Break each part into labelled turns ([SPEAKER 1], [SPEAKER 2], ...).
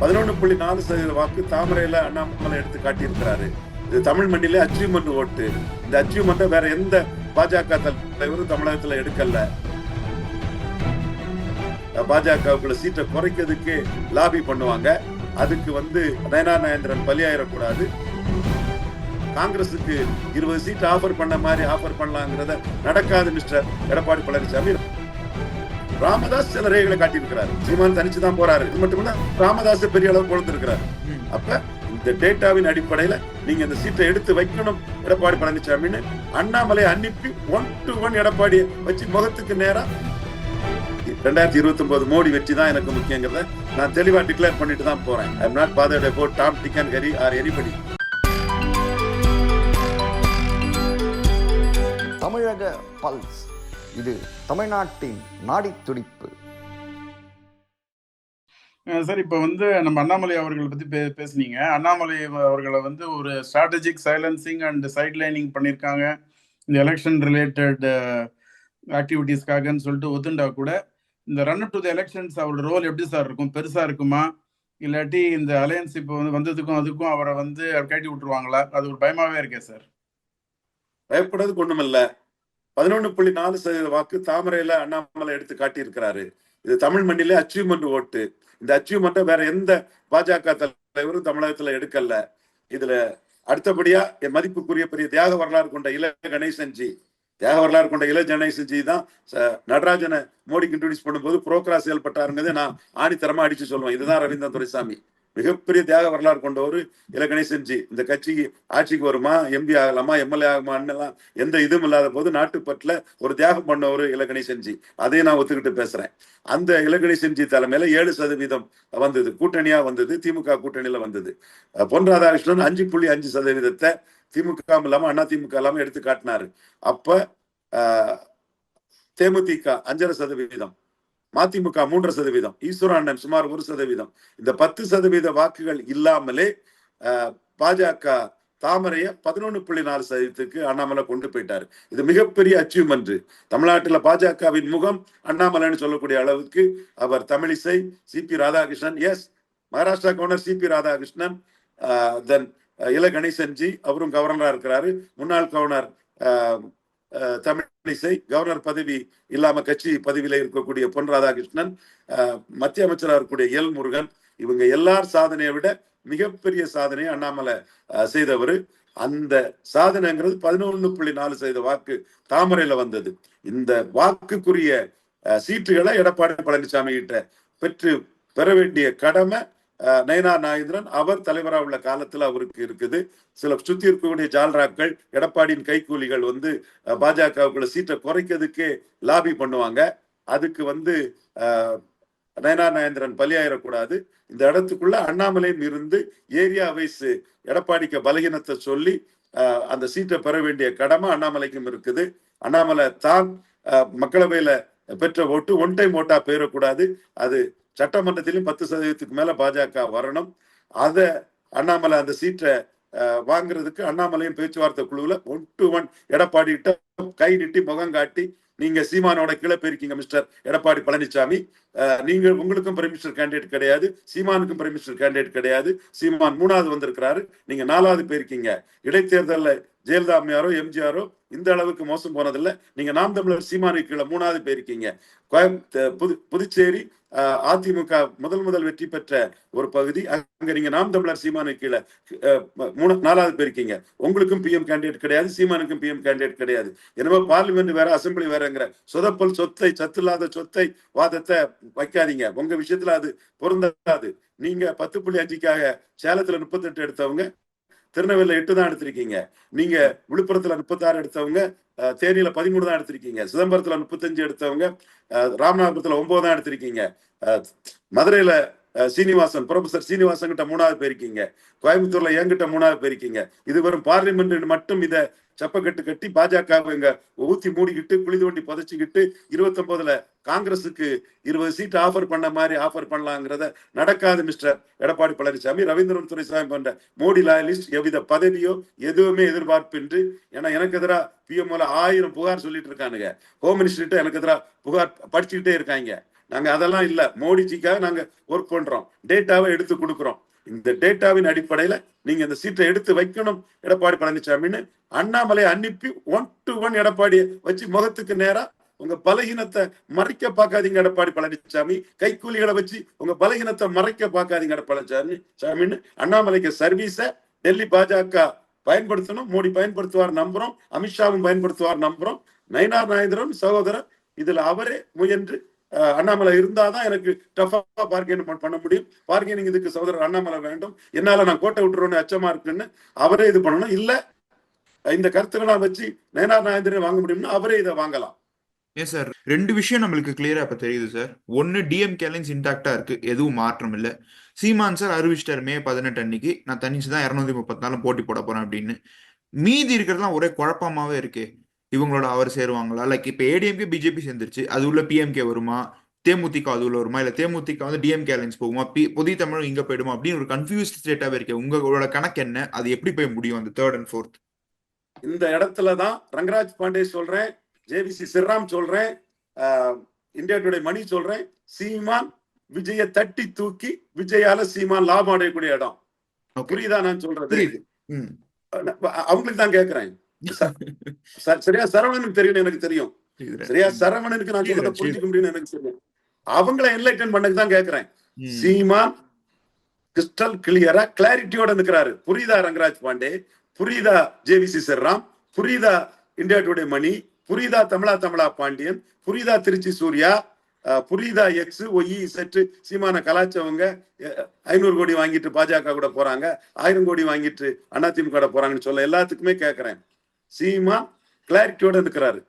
[SPEAKER 1] பதினொன்று புள்ளி நாலு சதவீத வாக்கு தாமரையில அண்ணாமலை எடுத்து காட்டியிருக்கிறாரு. இது தமிழ் மண்ணிலே அச்சீவ்மெண்ட் ஓட்டு. இந்த அச்சீவ்மெண்ட்டை வேற எந்த பாஜக தலைவரும் தமிழகத்துல எடுக்கல. பாஜகவுக்குள்ள சீட்டை குறைக்கிறதுக்கு லாபி பண்ணுவாங்க. அதுக்கு வந்து நயனா நயந்திரன் பலியாயிடக்கூடாது. காங்கிரஸுக்கு இருபது சீட் ஆஃபர் பண்ண மாதிரி ஆஃபர் பண்ணலாங்கிறத நடக்காது மிஸ்டர் எடப்பாடி பழனிசாமி. ராமதாஸ் சில ரேகளை காட்டியிருக்கிறாரு. சீமான் தனிச்சு தான் போறாரு. இது மட்டும் இல்ல ராமதாஸ் பெரிய அளவு கொழுந்திருக்கிறாரு அப்ப இந்த டேட்டாவின் அடிப்படையில நீங்க இந்த சீட்டை எடுத்து வைக்கணும் எடப்பாடி பழனிசாமின்னு அண்ணாமலை அனுப்பி ஒன் டு ஒன் எடப்பாடி வச்சு முகத்துக்கு நேரா ரெண்டாயிரத்தி இருபத்தி ஒன்பது மோடி வெற்றி தான் எனக்கு முக்கியங்கிறத நான் தெளிவா டிக்ளேர் பண்ணிட்டு தான் போறேன். I am not bothered about Tom Dick and Harry or anybody
[SPEAKER 2] தமிழக பல்ஸ் இது தமிழ்நாட்டின் நாடித் துடிப்பு.
[SPEAKER 3] சார் இப்போ வந்து நம்ம அண்ணாமலை அவர்களை பற்றி பே பேசுனீங்க. அண்ணாமலை அவர்களை வந்து ஒரு ஸ்ட்ராட்டஜிக் சைலன்சிங் அண்ட் சைட்லைனிங் பண்ணியிருக்காங்க இந்த எலெக்ஷன் ரிலேட்டட் ஆக்டிவிட்டீஸ்க்காகன்னு சொல்லிட்டு ஒத்துண்டா கூட இந்த ரன் டு த எலெக்ஷன்ஸ் அவரோட ரோல் எப்படி சார் இருக்கும்? பெருசாக இருக்குமா? இல்லாட்டி இந்த அலையன்ஸ் இப்போ வந்து வந்ததுக்கும் அதுக்கும் அவரை வந்து கட்டி விட்டுருவாங்களா? அது ஒரு பயமாவே இருக்கே சார்.
[SPEAKER 1] பயப்படுறதுக்கு ஒண்ணுமில்ல. பதினொன்று புள்ளி நாலு சதவீத வாக்கு தாமரையில அண்ணாமலை எடுத்து காட்டியிருக்கிறாரு. இது தமிழ் மண்ணிலே அச்சீவ்மெண்ட் ஓட்டு இந்த அச்சீவ்மெண்ட்டை வேற எந்த பாஜக தலைவரும் தமிழகத்துல எடுக்கல. இதுல அடுத்தபடியா என் மதிப்புக்குரிய பெரிய தியாக வரலாறு கொண்ட இள கணேசன் ஜி தியாக வரலாறு கொண்ட இள கணேசன் ஜி தான் நடராஜனை மோடிக்கு இன்ட்ரடியூஸ் பண்ணும்போது புரோக்கரா செயல்பட்டாருங்கிறத நான் ஆணித்தரமா அடிச்சு சொல்லுவேன் இதுதான் ரவீந்திரன் துரைசாமி. மிகப்பெரிய தியாக வரலாறு கொண்டவர் இல கணேசன்ஜி. இந்த கட்சிக்கு ஆட்சிக்கு வருமா? எம்பி ஆகலாமா? எம்எல்ஏ ஆகுமான்னு எந்த இதுவும் இல்லாத போது நாட்டுப்பட்டுல ஒரு தியாகம் பண்ணவர் இல கணேசன்ஜி. அதை அதையும் நான் ஒத்துக்கிட்டு பேசுறேன். அந்த இல கணேசன்ஜி தலைமையில ஏழு சதவீதம் வந்தது. கூட்டணியா வந்தது. திமுக கூட்டணியில வந்தது. அஹ் பொன் ராதாகிருஷ்ணன் அஞ்சு புள்ளி அஞ்சு சதவீதத்தை திமுக இல்லாம அண்ணா திமுக இல்லாம எடுத்து காட்டினாரு. அப்ப தேமுதிக அஞ்சரை சதவீதம். மதிமுக மூன்று சதவீதம் ஈஸ்வர அண்ணன் சுமார் ஒரு சதவீதம். இந்த பத்து சதவீத வாக்குகள் இல்லாமலே அஹ், பாஜக தாமரைய பதினொன்னு புள்ளி நாலு சதவீதத்துக்கு அண்ணாமலை கொண்டு போயிட்டாரு. இது மிகப்பெரிய அச்சீவ்மெண்ட் தமிழ்நாட்டுல பாஜகவின் முகம் அண்ணாமலைன்னு சொல்லக்கூடிய அளவுக்கு அவர் Tamilisai C P Radhakrishnan S Maharashtra governor C P Radhakrishnan தென் இல கணேசன்ஜி அவரும் கவர்னரா இருக்கிறாரு. முன்னாள் கவர்னர் தமிழிசை கவர்னர் பதவி இல்லாம கட்சி பதவியில இருக்கக்கூடிய பொன் ராதாகிருஷ்ணன் மத்திய அமைச்சராக இருக்கக்கூடிய எல் முருகன் இவங்க எல்லார் சாதனையை விட மிகப்பெரிய சாதனையை அண்ணாமலை செய்தவர். அந்த சாதனைங்கிறது பதினொன்னு புள்ளி நாலு சதவீத வாக்கு தாமரையில வந்தது. இந்த வாக்குக்குரிய சீட்டுகளை எடப்பாடி பழனிசாமி கிட்ட பெற்று பெற வேண்டிய கடமை நயனா நாகேந்திரன் அவர் தலைவராக உள்ள காலத்தில் அவருக்கு இருக்குது. சில சுத்தி இருக்கக்கூடிய ஜால்ராக்கள் எடப்பாடியின் கைக்கூலிகள் வந்து பாஜகவுக்குள்ள சீட்டை குறைக்கிறதுக்கே லாபி பண்ணுவாங்க. அதுக்கு வந்து நயனா நாகேந்திரன் பலியாயிடக்கூடாது. இந்த இடத்துக்குள்ள அண்ணாமலையும் இருந்து ஏரியா வைஸ் எடப்பாடிக்கு பலகீனத்தை சொல்லி அந்த சீட்டை பெற வேண்டிய கடமை அண்ணாமலைக்கும் இருக்குது. அண்ணாமலை தான் மக்களவையில பெற்ற ஓட்டு ஒன் டைம் ஓட்டா போயிடக்கூடாது. அது சட்டமன்றத்திலும் பத்து சதவீதத்துக்கு மேல பாஜக வரணும். அத அண்ணாமலை அந்த சீட்டை வாங்குறதுக்கு அண்ணாமலையும் பேச்சுவார்த்தை குழுவுல ஒன் டு ஒன் எடப்பாடி கிட்ட கை நிட்டி முகம் காட்டி நீங்க சீமானோட கீழே போயிருக்கீங்க மிஸ்டர் எடப்பாடி பழனிசாமி அஹ், நீங்க உங்களுக்கும் பிரைம் கேண்டிடேட் கிடையாது சீமானுக்கும் பிரைம் கேண்டிடேட் கிடையாது. சீமான் மூணாவது வந்திருக்கிறாரு. நீங்க நாலாவது போயிருக்கீங்க. இடைத்தேர்தலில் ஜெயலலிதா அம்மையாரோ எம்ஜிஆரோ இந்த அளவுக்கு மோசம் போனதில்ல. நீங்க நாம் தமிழர் சீமானு கீழே மூணாவது போயிருக்கீங்க. கோயம் புது புதுச்சேரி அஹ், அதிமுக முதல் முதல் வெற்றி பெற்ற ஒரு பகுதி. அங்க நீங்க நாம் தமிழர் சீமானு கீழே மூணு நாலாவது போயிருக்கீங்க. உங்களுக்கும் பிஎம் கேண்டிடேட் கிடையாது சீமானுக்கும் பிஎம் கேண்டிடேட் கிடையாது. என்னமோ பார்லிமெண்ட் வேற அசெம்பிளி வேறங்கிற சொதப்பல் சொத்தை சத்து இல்லாத சொத்தை வாதத்தை வைக்காதீங்க. உங்க விஷயத்துல அது பொருந்தாது. நீங்க பத்து புள்ளி அஞ்சுக்காக சேலத்துல முப்பத்தெட்டு எடுத்தவங்க திருநெல்வேலியில எட்டு தான் எடுத்திருக்கீங்க. நீங்க விழுப்புரத்துல முப்பத்தாறு எடுத்தவங்க தேனியில பதிமூணு தான் எடுத்திருக்கீங்க. சிதம்பரத்துல முப்பத்தஞ்சு எடுத்தவங்க ராமநாதபுரத்துல ஒன்பது தான் எடுத்திருக்கீங்க. அஹ், மதுரையில சீனிவாசன் ப்ரொஃபசர் சீனிவாசன் கிட்ட மூணாவது போயிருக்கீங்க. கோயம்புத்தூர்ல என்கிட்ட மூணாவது போயிருக்கீங்க. இது வெறும் பார்லிமெண்ட் மட்டும் இதை செப்பக்கட்டு கட்டி பாஜக இங்க ஊத்தி மூடிக்கிட்டு குழி தோண்டி புதைச்சிக்கிட்டு இருபத்தொன்பதுல காங்கிரஸுக்கு இருபது சீட் ஆஃபர் பண்ண மாதிரி ஆஃபர் பண்ணலாங்கிறத நடக்காது மிஸ்டர் எடப்பாடி பழனிசாமி. ரவீந்திரன் துரைசாமி போன்ற மோடி லாயலிஸ்ட் எவ்வித பதவியோ எதுவுமே எதிர்பார்ப்பின்றி ஏன்னா எனக்கு எதிராக பிஎம்ஓல ஆயிரம் புகார் சொல்லிட்டு இருக்கானுங்க. ஹோம் மினிஸ்டர்கிட்ட எனக்கு எதிராக புகார் படிச்சுக்கிட்டே இருக்காங்க. நாங்க அதெல்லாம் இல்ல. மோடிஜிக்காக நாங்க ஒர்க் பண்றோம். டேட்டாவை எடுத்து கொடுக்குறோம். இந்த டேட்டாவின் அடிப்படையில நீங்க இந்த சீட்டை எடுத்து வைக்கணும் எடப்பாடி பழனிசாமின்னு அண்ணாமலை அனுப்பி ஒன் டு ஒன் எடப்பாடியை வச்சு முகத்துக்கு நேரா உங்க பலகீனத்தை மறைக்க பார்க்காதீங்க எடப்பாடி பழனிசாமி. கைக்கூலிகளை வச்சு உங்க பலகீனத்தை மறைக்க பார்க்காதீங்க எடப்பாடி சாமி சாமின்னு அண்ணாமலைக்கு சர்வீஸ டெல்லி பாஜக பயன்படுத்தணும் மோடி பயன்படுத்துவார் நம்புறோம் அமித்ஷாவும் பயன்படுத்துவார் நம்புறோம். நயினார் நாயந்திரன் சகோதரர் இதுல அவரே முயன்று அண்ணாமலை அண்ணாமலை இருந்தாதான் எனக்கு டஃபா பார்கெனிங் பண்ண முடியும். பார்கெனிங் இதுக்கு சகோதரர் அண்ணாமலை வேண்டும். என்னால நான் கோட்டை விட்டுருவோன்னு அச்சமா இருக்குன்னு அவரே இது பண்ணணும். இல்ல இந்த கருத்துக்களை வச்சு நயனார் நாயந்திரன் வாங்க முடியும்னா அவரே இதை வாங்கலாம்.
[SPEAKER 4] ஏன் சார் ரெண்டு விஷயம் நம்மளுக்கு கிளியரா இப்ப தெரியுது சார் ஒன்னு டிஎம் கேலன்ஸ் இன்டாக்டா இருக்கு. எதுவும் மாற்றம் இல்ல. சீமான் சார் அறிவிச்சிட்டார் மே பதினெட்டு அன்னைக்கு நான் தனிச்சு தான் இருநூத்தி முப்பத்தி நாலு போட்டி போட போறேன் அப்படின்னு. மீதி இருக்கிறதுலாம் ஒரே குழப்பமாவே இருக்கு. இவங்களோட அவர் சேருவாங்களா? லைக் இப்ப ஏடிஎம்கே பிஜேபி சேர்ந்துருச்சு. அது உள்ள பிஎம்கே வருமா? தேமுதிக அது உள்ள வருமா? இல்ல தேமுதிக வந்து டிஎம்கே அலைன்ஸ் போகுமா? பி புதிய தமிழ் இங்க போயிடுமா? அப்படின்னு ஒரு கன்ஃபியூஸ்ட் ஸ்டேட்டாவே இருக்கு. உங்களோட கணக்கு என்ன? அது எப்படி போய் முடியும் அந்த தேர்ட் அண்ட் ஃபோர்த்
[SPEAKER 1] இந்த இடத்துல தான் ரங்கராஜ் பாண்டே சொல்றேன் ஜேவிசி சிறாம் சொல்றேன் இந்தியா டுடே மணி சொல்றேன் சீமான் விஜய தட்டி தூக்கி விஜயால சீமான் லாபம் அடையக்கூடிய இடம். புரியுதா நான் சொல்றது? அவங்களுக்கு தான் கேக்குறேன். ச- சரியா சரவணனுக்கு தெரியும் எனக்கு தெரியும். சரியா சரவணனுக்கு நான் சொல்றத புரிஞ்சுக்க முடியும்னு எனக்கு தெரியும். அவங்கள என்லைட்டன் பண்ணக்கு தான் கேக்குறேன்.
[SPEAKER 4] ம்.
[SPEAKER 1] சீமான் கிறிஸ்டல் கிளியரா கிளாரிட்டியோட நிக்கிறாரு. புரியுதா ரங்கராஜ் பாண்டே? புரியுதா ஜேவிசி சர்ராம் புரியுதா இந்தியா டுடே மணி? புரியுதா தமிழா தமிழா பாண்டியன்? புரியுதா திருச்சி சூர்யா? புரியுதா எக்ஸ் ஒய் செட்டு சீமான கலாச்சவங்க. ஐநூறு கோடி வாங்கிட்டு பாஜக கூட போறாங்க. ஆயிரம் கோடி வாங்கிட்டு அதிமுக போறாங்கன்னு சொல்ல எல்லாத்துக்குமே கேக்குறேன். சீமான் கிளாரிட்டியோட இருக்கிறாரு.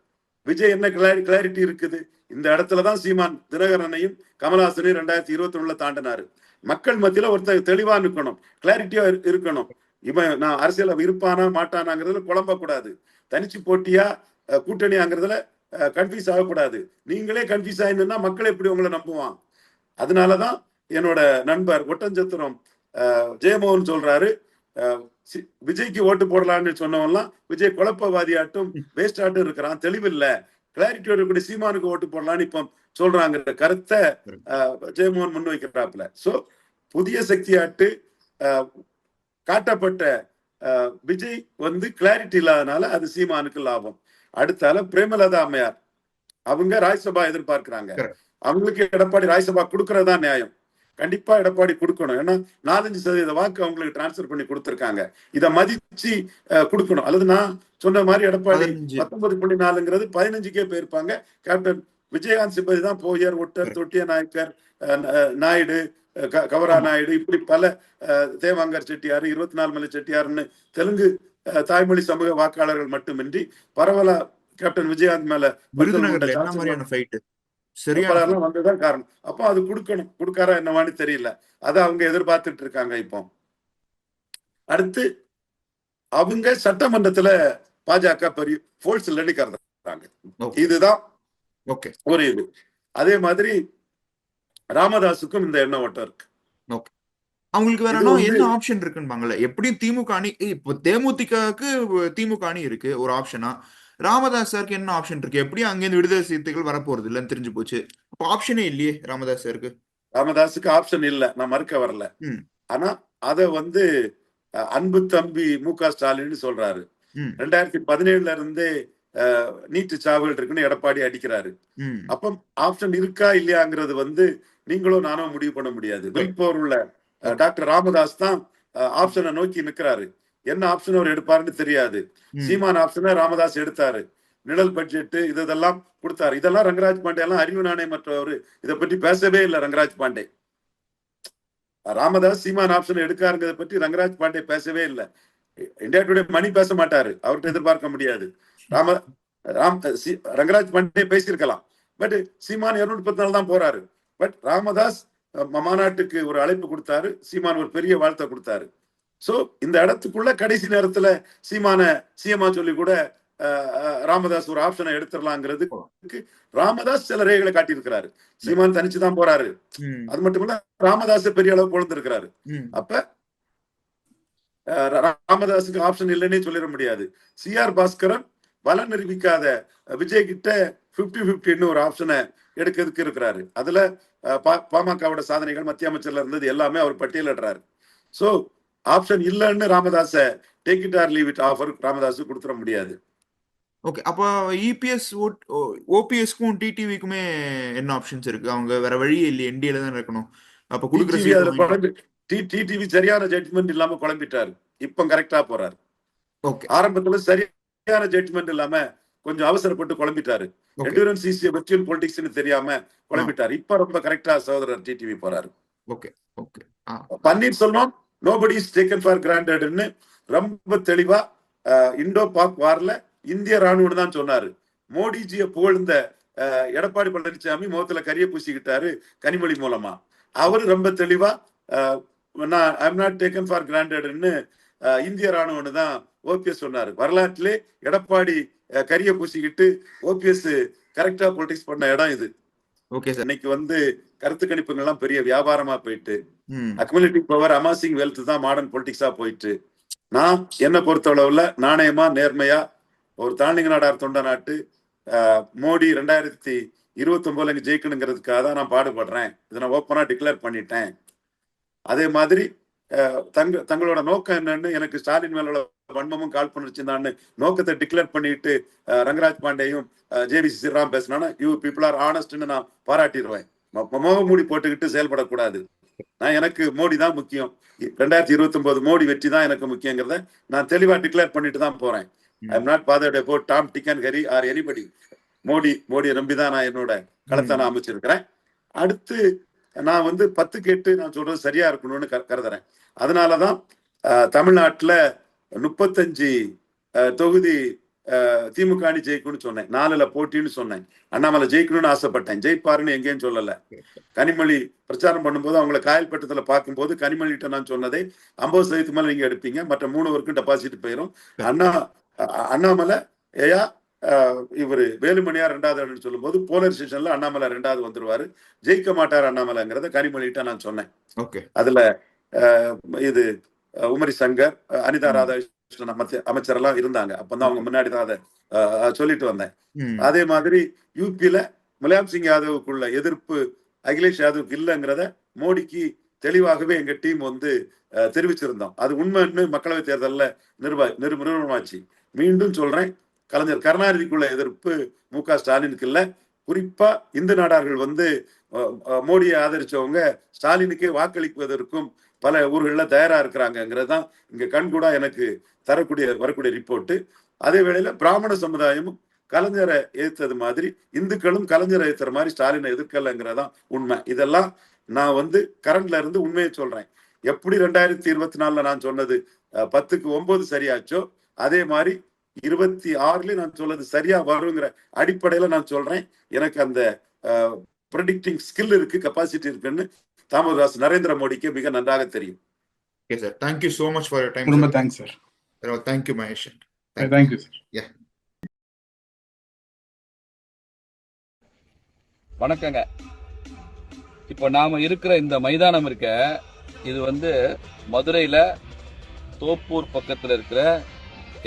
[SPEAKER 1] விஜய் என்ன கிளாரி கிளாரிட்டி இருக்குது? இந்த இடத்துலதான் சீமான் தினகரனையும் கமலஹாசனையும் ரெண்டாயிரத்தி இருபத்தி ஒண்ணுல தாண்டினாரு. மக்கள் மத்தியில ஒருத்தர் தெளிவா நிக்கணும் கிளாரிட்டியா இருக்கணும். இவன் நான் அரசியல இருப்பானா மாட்டானாங்கிறதுல குழம்ப கூடாது தனிச்சு போட்டியா கூட்டணியாங்கிறதுல கன்ஃபியூஸ் ஆகக்கூடாது. நீங்களே கன்ஃபியூஸ் ஆயிருந்தா மக்கள் எப்படி உங்களை நம்புவான்? அதனாலதான் என்னோட நண்பர் ஒட்டஞ்சத்திரம் ஜெயமோகன் சொல்றாரு. விஜய்க்கு ஓட்டு போடலாம்னு சொன்னவன்லாம் விஜய் குழப்பவாதியாட்டும் வேஸ்ட் ஆட்டும் இருக்கிறான் தெளிவில்ல. கிளாரிட்டியோட கூட சீமானுக்கு ஓட்டு போடலாம்னு இப்போ சொல்றாங்கிற கருத்தை ஜெயமோகன் முன்வைக்கிறாப்புல சோ புதிய சக்தியாட்டு அஹ், காட்டப்பட்ட விஜய் வந்து கிளாரிட்டி இல்லாதனால அது சீமானுக்கு லாபம். அடுத்தால பிரேமலதா அம்மையார். அவங்க ராஜ்சபா எதிர்பார்க்கிறாங்க. அவங்களுக்கு எடப்பாடி ராஜ்சபா கொடுக்கறதா நியாயம். கண்டிப்பா எடப்பாடி கொடுக்கணும். ஏன்னா நாலஞ்சு சதவீத வாக்கு அவங்களுக்கு டிரான்ஸ்ஃபர் பண்ணி கொடுத்திருக்காங்க. இத மதிச்சு கொடுக்கணும். அல்லது நான் சொன்ன மாதிரி எடப்பாடி. பத்தொன்பது புள்ளி நாலுங்கிறது பதினஞ்சுக்கே போயிருப்பாங்க. கேப்டன் விஜயகாந்த் சிப்பதி தான் போயர் ஒட்டர் தொட்டிய நாயக்கர் நாயுடு கவரா நாயுடு இப்படி பல தேவாங்கர் செட்டியார் இருபத்தி நாலு மலை செட்டியார்னு தெலுங்கு தாய்மொழி சமூக வாக்காளர்கள் மட்டுமின்றி பரவலா கேப்டன் விஜயகாந்த் மேல
[SPEAKER 4] விருதுநகர்ல என்ன மாதிரியான ஃபைட் சரியான
[SPEAKER 1] வந்ததுதான் காரணம். அப்போ அது கொடுக்கணும். கொடுக்காரா என்னவான்னு தெரியல. அதை அவங்க எதிர்பார்த்துட்டு இருக்காங்க இப்போ. அடுத்து அவங்க சட்டமன்றத்துல பாஜக பெரிய கருதுறாங்க.
[SPEAKER 4] Okay.
[SPEAKER 1] இதுதான்
[SPEAKER 4] ஓகே.
[SPEAKER 1] ஒரு இது. அதே மாதிரி ராமதாஸுக்கும் இந்த எண்ணம் ஓட்டம் இருக்கு.
[SPEAKER 4] அவங்களுக்கு வேற என்ன ஆப்ஷன் இருக்குன்பாங்கல்ல எப்படியும் திமுக அணி இப்போ தேமுதிகக்கு திமுக அணி இருக்கு ஒரு ஆப்ஷனா ராமதாஸ் சாருக்கு என்ன ஆப்ஷன் இருக்கு? எப்படியும் அங்கேருந்து விடுதலை சிறுத்தைகள் வரப்போறது இல்லைன்னு தெரிஞ்சு போச்சு. அப்போ ஆப்ஷனே இல்லையே ராமதாஸ் சாருக்கு.
[SPEAKER 1] ராமதாஸுக்கு ஆப்ஷன் இல்ல. நான் மறுக்க வரல. ஆனா அத வந்து அன்பு தம்பி மு க ஸ்டாலின் சொல்றாரு. ரெண்டாயிரத்தி பதினேழுல இருந்தே நீட்டு சாவுகள் இருக்குன்னு எடப்பாடி அடிக்கிறாரு. அப்ப ஆப்ஷன் இருக்கா இல்லையாங்கிறது வந்து நீங்களும் நானும் முடிவு பண்ண முடியாது. வில்போர் உள்ள டாக்டர் ராமதாஸ் தான் ஆப்ஷனை நோக்கி நிக்கிறாரு. என்ன ஆப்ஷன் அவர் எடுப்பாருன்னு தெரியாது. சீமான் ஆப்ஷனை ராமதாஸ் எடுத்தாரு. நிழல் பட்ஜெட் இது இதெல்லாம் கொடுத்தாரு. இதெல்லாம் ரங்கராஜ் பாண்டே எல்லாம் அறிவு நாணயம் மற்றவர். இதை பற்றி பேசவே இல்லை ரங்கராஜ் பாண்டே. ராமதாஸ் சீமான் ஆப்ஷன் எடுக்காருங்கிறத பற்றி ரங்கராஜ் பாண்டே பேசவே இல்லை. இந்தியா டுடே மணி பேச மாட்டாரு. அவர்கிட்ட எதிர்பார்க்க முடியாது. ராம ராம் ரங்கராஜ் பாண்டே பேசியிருக்கலாம். பட் சீமான் இருநூத்தி முப்பத்தி நாலு தான் போறாரு. பட் ராமதாஸ் மாநாட்டுக்கு ஒரு அழைப்பு கொடுத்தாரு. சீமான் ஒரு பெரிய வாழ்த்தை கொடுத்தாரு. சோ இந்த இடத்துக்குள்ள கடைசி நேரத்துல சீமான சிஎம்மா சொல்லி கூட ராமதாஸ் ஒரு ஆப்ஷனை எடுத்துடலாங்கிறதுக்கு ராமதாஸ் சில ரேகளை காட்டியிருக்கிறாரு. சீமான் தனிச்சு தான் போறாரு. அது மட்டும் இல்ல ராமதாஸ் பெரிய அளவு பொழுந்திருக்கிறாரு
[SPEAKER 4] ம்.
[SPEAKER 1] அப்ப ராமதாஸுக்கு ஆப்ஷன் இல்லைன்னே சொல்லிட முடியாது. சிஆர் பாஸ்கரன் பலன் நிரூபிக்காத விஜய் கிட்ட பிப்டி பிப்டின்னு ஒரு ஆப்ஷனை எடுக்கிறதுக்கு இருக்கிறாரு. அதுல பாமகவோட சாதனைகள் மத்திய அமைச்சர்ல இருந்தது எல்லாமே அவர் பட்டியலிடுறாரு. சோ ஆப்ஷன் இல்லைன்னு ராமதாஸ take it or leave it offer Ramadoss கொடுத்துட முடியாது.
[SPEAKER 4] ஓகே அப்போ E இபிஎஸ் ஓபிஎஸ்க்கும் டிடிவிக்குமே என்ன ஆப்ஷன்ஸ் இருக்கு? அவங்க வேற வழியே இல்லையே என்டிஏல தான் இருக்கணும். அப்ப கொடுக்குற
[SPEAKER 1] டிடிவி சரியான ஜட்ஜ்மெண்ட் இல்லாம குழம்பிட்டாரு. இப்ப கரெக்டா போறாரு.
[SPEAKER 4] ஓகே
[SPEAKER 1] ஆரம்பத்துல சரியான ஜட்ஜ்மெண்ட் இல்லாம கொஞ்சம் அவசரப்பட்டு குழம்பிட்டாரு. எண்டூரன்ஸ் ஈஸி வெர்ச்சுவல் பொலிட்டிக்ஸ்னு தெரியாம குழம்பிட்டாரு. இப்ப ரொம்ப கரெக்டா சகோதரர் டிடிவி போறாரு.
[SPEAKER 4] Okay okay ah.
[SPEAKER 1] Panneerselvam nobody is taken for கிராண்டட்னு ரொம்ப தெளிவா இண்டோ பாக் வார்ல இந்திய ராணுவம் தான் சொன்னாரு. மோடிஜியை புகழ்ந்த எடப்பாடி பழனிசாமி முகத்துல கரிய பூசிக்கிட்டாரு கனிமொழி மூலமா. அவரு ரொம்ப தெளிவா நான் ஐம் நாட் டேக்கன் ஃபார் கிராண்டட்னு இந்திய ராணுவம்னு தான் ஓபிஎஸ் சொன்னாரு. வரலாற்றிலே எடப்பாடி கரிய பூசிக்கிட்டு ஓபிஎஸ் கரெக்டா பொலிட்டிக்ஸ் பண்ண இடம் இது.
[SPEAKER 4] Okay sir.
[SPEAKER 1] இன்னைக்கு வந்து கருத்து கணிப்புகள்லாம் பெரிய வியாபாரமா போயிட்டு அக்குமுலேட்டிவ் பவர் அமாசிங் வெல்த் தான் மாடர்ன் பொலிட்டிக்ஸா போயிட்டு. நான் என்ன பொறுத்தளவுல நாணயமா நேர்மையா ஒரு தாழ்நிலை நாடார் தொண்ட நாட்டு ஆஹ், மோடி ரெண்டாயிரத்தி இருபத்தி ஒன்பதுல இங்க ஜெயிக்கணுங்கிறதுக்காக தான் நான் பாடுபடுறேன். இதை நான் ஓப்பனா டிக்ளேர் பண்ணிட்டேன். அதே மாதிரி ஆஹ், தங்க தங்களோட நோக்கம் என்னன்னு எனக்கு ஸ்டாலின் மேல வன்மமும் காழ்ப்புணர்ச்சி தான் நோக்கத்தை டிக்ளேர் பண்ணிட்டு ரங்கராஜ் பாண்டேயும் ஜேவிசி சிறாம் பேசினா யூ பீப்புள் ஆர் ஆனஸ்ட்னு நான் பாராட்டிடுவேன். முக மூடி போட்டுக்கிட்டு செயல்படக்கூடாது. நான் எனக்கு மோடி தான் முக்கியம். ரெண்டாயிரத்தி இருபத்தி ஒன்பது மோடி வெற்றி தான் எனக்கு முக்கியங்கிறத நான் தெளிவா டிக்ளேர் பண்ணிட்டு தான் போறேன். I am not bothered about Tom Dick and Harry or anybody Modi மோடியை நம்பி தான் நான் என்னோட களத்தை நான் அமைச்சிருக்கிறேன். அடுத்து நான் வந்து பத்து கேட்டு நான் சொல்றது சரியா இருக்கணும்னு கரு- கருதுறேன். அதனாலதான் தமிழ்நாட்டுல முப்பத்தஞ்சு தொகுதி திமுக அணி ஜெயிக்கும்னு சொன்னேன். நாலுல போட்டின்னு சொன்னேன். அண்ணாமலை ஜெயிக்கணும்னு ஆசைப்பட்டேன். ஜெயிப்பாருன்னு எங்கேயும் சொல்லல. கனிமொழி பிரச்சாரம் பண்ணும்போது அவங்கள காயல்பட்டத்துல பார்க்கும்போது கனிமொழிகிட்ட நான் சொன்னதை ஐம்பது சதவீதத்துக்கு மேல நீங்க எடுப்பீங்க. மற்ற மூணு வரைக்கும் டெபாசிட் போயிடும் அண்ணா அண்ணாமலை ஏயா இவரு வேலுமணியார் ரெண்டாவது இடம்னு சொல்லும்போது போலர் ஸ்டேஷன்ல அண்ணாமலை ரெண்டாவது வந்துருவாரு. ஜெயிக்க மாட்டார் அண்ணாமலைங்கிறத கனிமொழிகிட்ட நான் சொன்னேன்.
[SPEAKER 4] ஓகே.
[SPEAKER 1] அதுல இது உமரி சங்கர் அனிதா ராதாகிருஷ்ணன் அமைச்சரெல்லாம் இருந்தாங்க. அப்பதான் அவங்க முன்னாடி தான் அதை சொல்லிட்டு வந்தேன். அதே மாதிரி யூபியில முலாயம் சிங் யாதவுக்குள்ள எதிர்ப்பு அகிலேஷ் யாதவுக்கு இல்லைங்கிறத மோடிக்கு தெளிவாகவே எங்க டீம் வந்து தெரிவிச்சிருந்தோம். அது உண்மைன்னு மக்களவை தேர்தல்ல நிர்வா நிரு நிறுவனமாச்சு மீண்டும் சொல்றேன் கலைஞர் கருணாநிதிக்குள்ள எதிர்ப்பு மு க ஸ்டாலினுக்கு இல்ல. குறிப்பா இந்து நாடார்கள் வந்து மோடியை ஆதரிச்சவங்க ஸ்டாலினுக்கே வாக்களிப்பதற்கும் பல ஊர்கள்ல தயாரா இருக்கிறாங்கிறது தான் இங்க கண்கூடா எனக்கு தரக்கூடிய வரக்கூடிய ரிப்போர்ட் அதே வேளையில பிராமண சமுதாயமும் கலைஞரை எதிர்த்தது மாதிரி இந்துக்களும் கலைஞரை எதிர்த்த மாதிரி ஸ்டாலினை எதிர்க்கலைங்கிறதான் உண்மை. இதெல்லாம் நான் வந்து கரண்ட்ல இருந்து உண்மையை சொல்றேன். எப்படி ரெண்டாயிரத்தி இருபத்தி நாலுல நான் சொன்னது பத்துக்கு ஒன்பது சரியாச்சோ அதே மாதிரி இருபத்தி ஆறுல நான் சொன்னது சரியா வருங்கிற அடிப்படையில நான் சொல்றேன். எனக்கு அந்த ப்ரெடிக்டிங் ஸ்கில் இருக்கு கெப்பாசிட்டி இருக்குன்னு தாமோதாஸ் நரேந்திர மோடிக்கு மிக நன்றாக தெரியும்.
[SPEAKER 4] Okay sir thank you so much for time
[SPEAKER 3] ரொம்ப thanks sir
[SPEAKER 4] thank you Mahesh
[SPEAKER 3] thank you sir
[SPEAKER 5] வணக்கங்க. இப்போ நாம இருக்கிற இந்த மைதானம் இருக்க இது வந்து மதுரையில தோப்பூர் பக்கத்துல இருக்கிற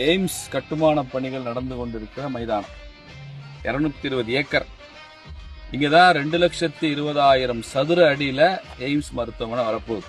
[SPEAKER 5] எய்ம்ஸ் கட்டுமான பணிகள் நடந்து கொண்டிருக்கிற மைதானம். இருநூத்தி இருபது ஏக்கர். இங்கே தான் ரெண்டு லட்சத்தி இருபதாயிரம் சதுர அடியில் எய்ம்ஸ் மருத்துவமனை வரப்போகுது.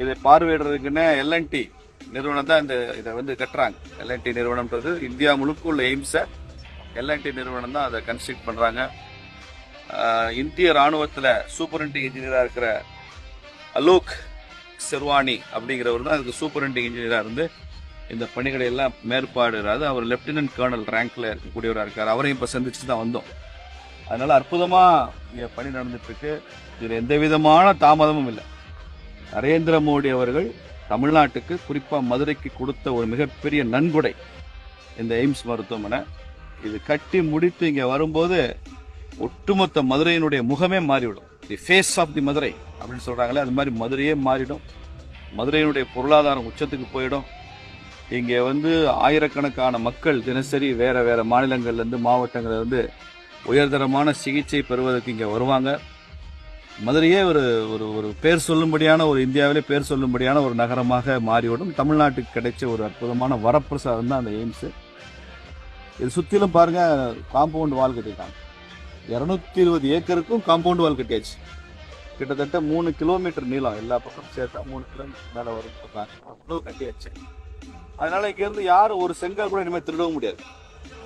[SPEAKER 5] இதை பார்வையிடுறதுக்குன்னு எல்என்டி நிறுவனம் தான் இந்த இதை வந்து கட்டுறாங்க. எல்என்டி நிறுவனம்ன்றது இந்தியா முழுக்க உள்ள எய்ம்ஸை எல்என்டி நிறுவனம் தான் அதை கன்ஸ்ட்ரக்ட் பண்ணுறாங்க இந்திய ராணுவத்தில் சூப்பரண்டிங் இன்ஜினியராக இருக்கிற அலோக் செர்வானி அப்படிங்கிறவர் தான் அதுக்கு சூப்பரண்டிங் இன்ஜினியராக இருந்து இந்த பணிகளை எல்லாம் மேற்பாடுறாரு அவர் லெப்டினன்ட் கர்னல் ரேங்க்ல இருக்கக்கூடியவராக இருக்கார். அவரையும் இப்போ சந்திச்சு தான் வந்தோம். அதனால அற்புதமாக இங்கே பணி நடந்துட்டு இருக்கு. இதில் எந்த விதமான தாமதமும் இல்லை. நரேந்திர மோடி அவர்கள் தமிழ்நாட்டுக்கு குறிப்பாக மதுரைக்கு கொடுத்த ஒரு மிகப்பெரிய நன்கொடை இந்த எய்ம்ஸ் மருத்துவமனை. இது கட்டி முடித்து இங்கே வரும்போது ஒட்டுமொத்த மதுரையினுடைய முகமே மாறிவிடும். The face of the Madurai அப்படின்னு சொல்கிறாங்களே அது மாதிரி மதுரையே மாறிடும். மதுரையினுடைய பொருளாதாரம் உச்சத்துக்கு போயிடும். இங்கே வந்து ஆயிரக்கணக்கான மக்கள் தினசரி வேறு வேறு மாநிலங்கள்லேருந்து மாவட்டங்கள்லேருந்து உயர்தரமான சிகிச்சை பெறுவதற்கு இங்கே வருவாங்க. மதுரையே ஒரு ஒரு ஒரு பேர் சொல்லும்படியான ஒரு இந்தியாவிலே பேர் சொல்லும்படியான ஒரு நகரமாக மாறிவிடும் தமிழ்நாட்டுக்கு கிடைச்ச ஒரு அற்புதமான வரப்பிரசாதம் தான் அந்த எய்ம்ஸு இது சுற்றிலும் பாருங்க காம்பவுண்ட் வால் கட்டிட்டாங்க இரநூத்தி இருபது ஏக்கருக்கும் காம்பவுண்ட் வால் கட்டியாச்சு. கிட்டத்தட்ட மூணு கிலோமீட்டர் நீளம் எல்லா பக்கம் சேர்த்தா மூணு கிலோமீட்டர் மேலே வரும். அவ்வளோ கட்டியாச்சு. அதனால இங்கேருந்து யாரும் ஒரு செங்கல் கூட இனிமேல் திருடவும் முடியாது.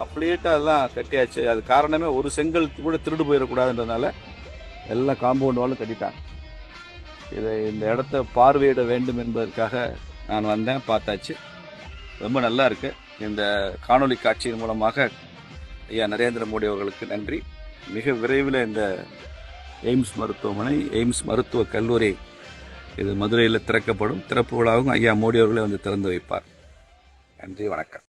[SPEAKER 5] கம்ப்ளீட்டாக அதெல்லாம் கட்டியாச்சு. அது காரணமே ஒரு செங்கல் கூட திருடு போயிடக்கூடாதுன்றதுனால எல்லா காம்பவுண்ட் வாலும் கட்டிட்டாங்க. இதை இந்த இடத்த பார்வையிட வேண்டும் என்பதற்காக நான் வந்தேன் பார்த்தாச்சு. ரொம்ப நல்லா இருக்கு. இந்த காணொலி காட்சியின் மூலமாக ஐயா நரேந்திர மோடி அவர்களுக்கு நன்றி. மிக விரைவில் இந்த எய்ம்ஸ் மருத்துவமனை எய்ம்ஸ் மருத்துவக் கல்லூரி இது மதுரையில் திறக்கப்படும். திறப்பு விழாவும் ஐயா மோடி அவர்களே வந்து திறந்து வைப்பார். நன்றி வணக்கம்.